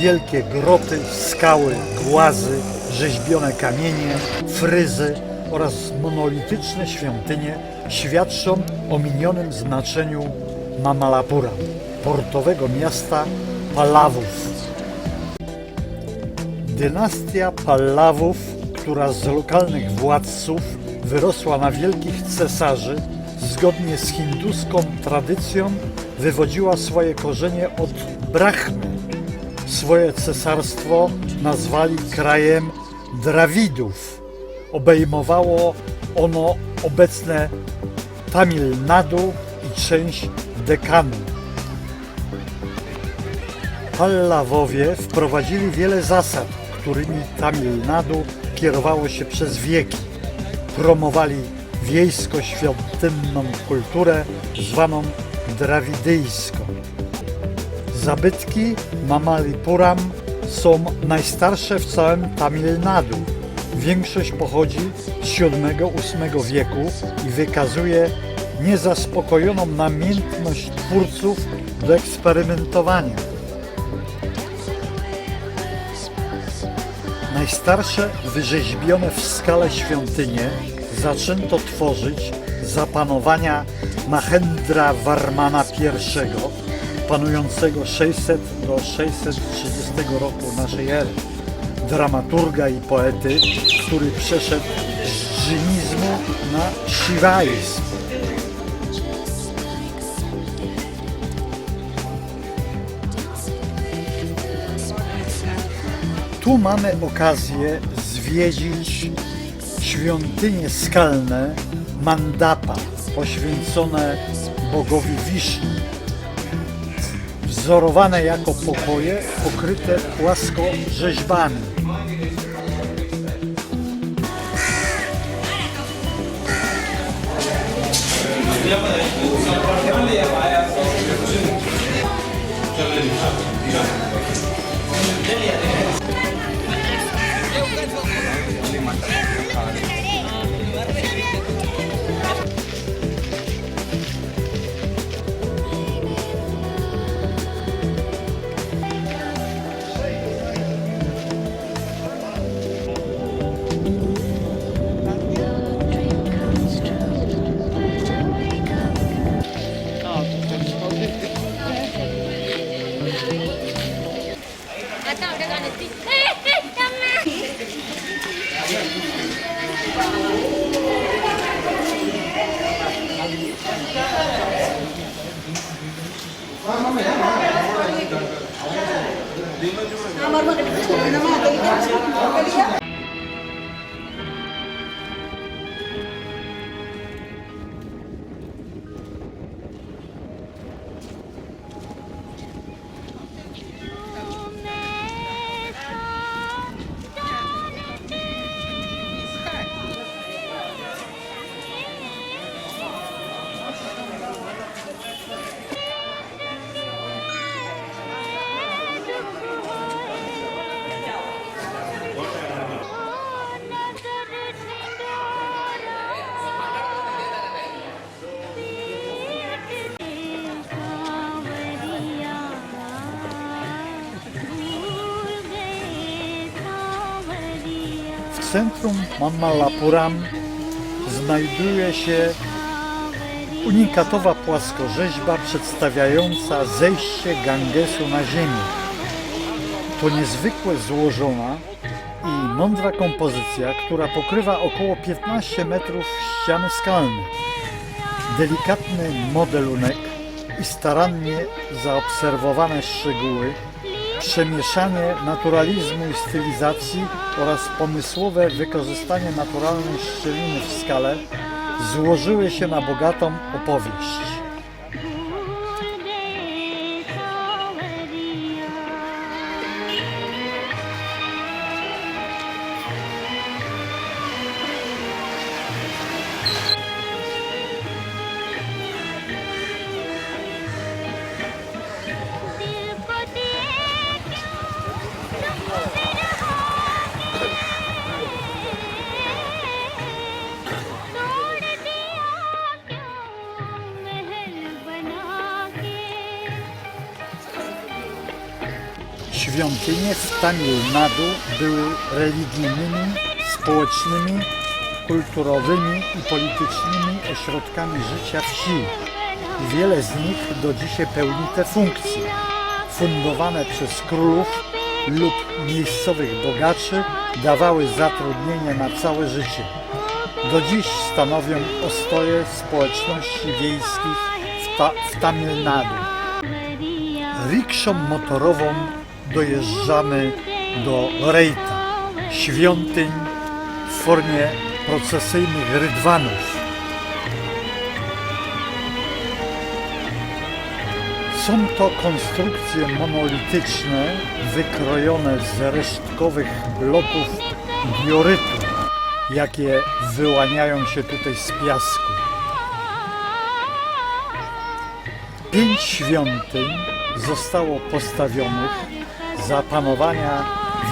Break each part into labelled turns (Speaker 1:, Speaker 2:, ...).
Speaker 1: wielkie groty, skały, głazy, rzeźbione kamienie, fryzy oraz monolityczne świątynie świadczą o minionym znaczeniu Mamalapura, portowego miasta Pallawów. Dynastia Pallawów, która z lokalnych władców wyrosła na wielkich cesarzy, zgodnie z hinduską tradycją wywodziła swoje korzenie od Brahmy. Swoje cesarstwo nazwali krajem Drawidów. Obejmowało ono obecne Tamil Nadu i część Dekanu. Pallawowie wprowadzili wiele zasad, którymi Tamil Nadu kierowało się przez wieki. Promowali wiejsko-świątynną kulturę zwaną drawidyjską. Zabytki Mamalipuram są najstarsze w całym Tamil Nadu. Większość pochodzi z VII-VIII wieku i wykazuje niezaspokojoną namiętność twórców do eksperymentowania. Najstarsze wyrzeźbione w skale świątynie zaczęto tworzyć za panowania Mahendra Varmana I, panującego 600 do 630 roku naszej ery. Dramaturga i poety, który przeszedł z dżinizmu na shivaizm. Tu mamy okazję zwiedzić świątynie skalne Mandapa, poświęcone bogowi Wisznu. Wzorowane jako pokoje pokryte płasko rzeźbami.
Speaker 2: Atau Amar maganda. Ano naman? Centrum Mamallapuram znajduje się unikatowa płaskorzeźba przedstawiająca zejście Gangesu na ziemię. To niezwykle złożona i mądra kompozycja, która pokrywa około 15 metrów ściany skalnej. Delikatny modelunek i starannie zaobserwowane szczegóły przemieszanie naturalizmu i stylizacji oraz pomysłowe wykorzystanie naturalnej szczeliny w skale złożyły się na bogatą opowieść.
Speaker 1: Świątynie w Tamil Nadu były religijnymi, społecznymi, kulturowymi i politycznymi ośrodkami życia wsi. Wiele z nich do dzisiaj pełni te funkcje. Fundowane przez królów lub miejscowych bogaczy dawały zatrudnienie na całe życie. Do dziś stanowią ostoje społeczności wiejskich w, ta, w Tamil Nadu. Rikszą motorową dojeżdżamy do Rejta, świątyń w formie procesyjnych rydwanów. Są to konstrukcje monolityczne wykrojone z resztkowych bloków diorytu, jakie wyłaniają się tutaj z piasku. Pięć świątyń zostało postawionych za panowania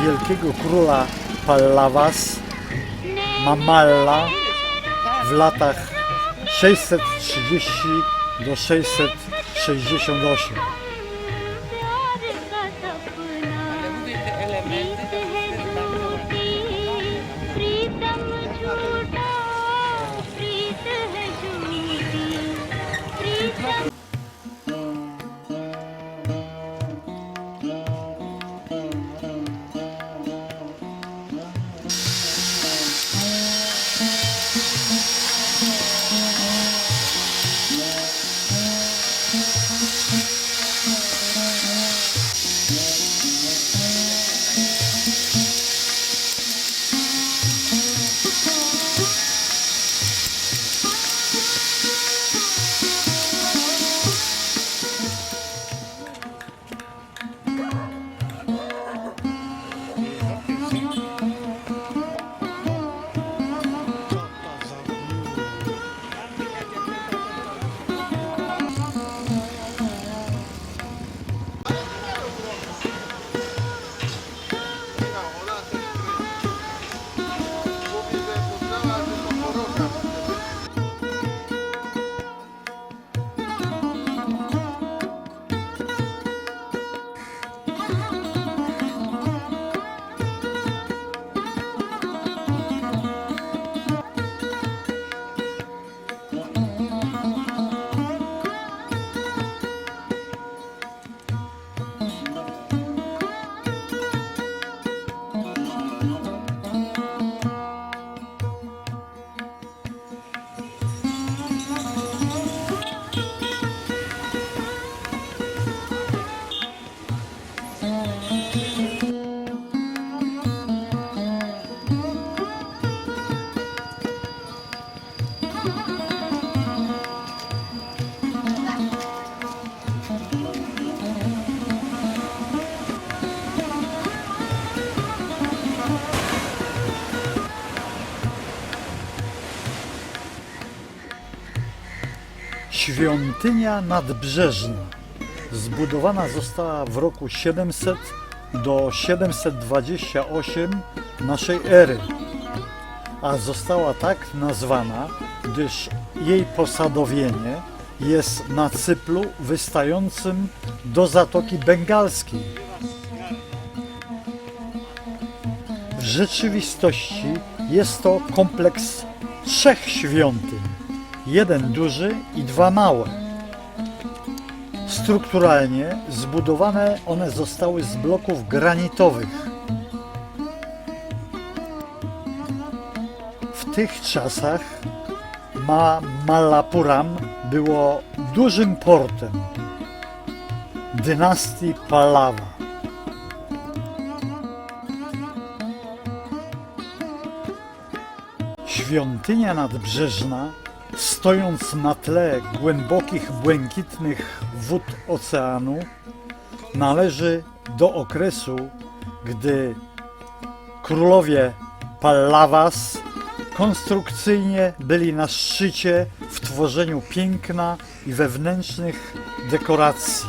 Speaker 1: wielkiego króla Pallavas Mamalla w latach 630 do 668. Świątynia nadbrzeżna zbudowana została w roku 700 do 728 naszej ery, a została tak nazwana, gdyż jej posadowienie jest na cyplu wystającym do Zatoki Bengalskiej. W rzeczywistości jest to kompleks trzech świątyń jeden duży i dwa małe. Strukturalnie zbudowane one zostały z bloków granitowych. W tych czasach Ma Malapuram było dużym portem dynastii Pallava. Świątynia nadbrzeżna, stojąc na tle głębokich, błękitnych wód oceanu, należy do okresu, gdy królowie Pallavas konstrukcyjnie byli na szczycie w tworzeniu piękna i wewnętrznych dekoracji.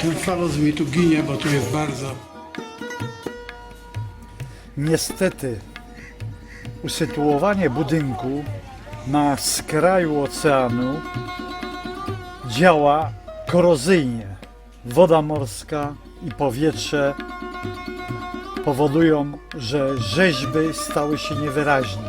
Speaker 3: Ten falos mi tu ginie, bo tu jest bardzo.
Speaker 1: Niestety, usytuowanie budynku na skraju oceanu działa korozyjnie. Woda morska i powietrze powodują, że rzeźby stały się niewyraźne.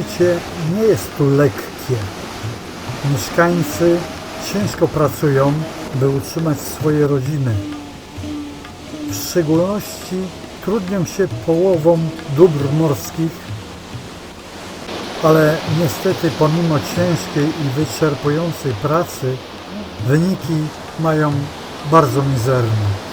Speaker 1: Życie nie jest tu lekkie. Mieszkańcy ciężko pracują, by utrzymać swoje rodziny. W szczególności trudnią się połową dóbr morskich, ale niestety pomimo ciężkiej i wyczerpującej pracy wyniki mają bardzo mizerne.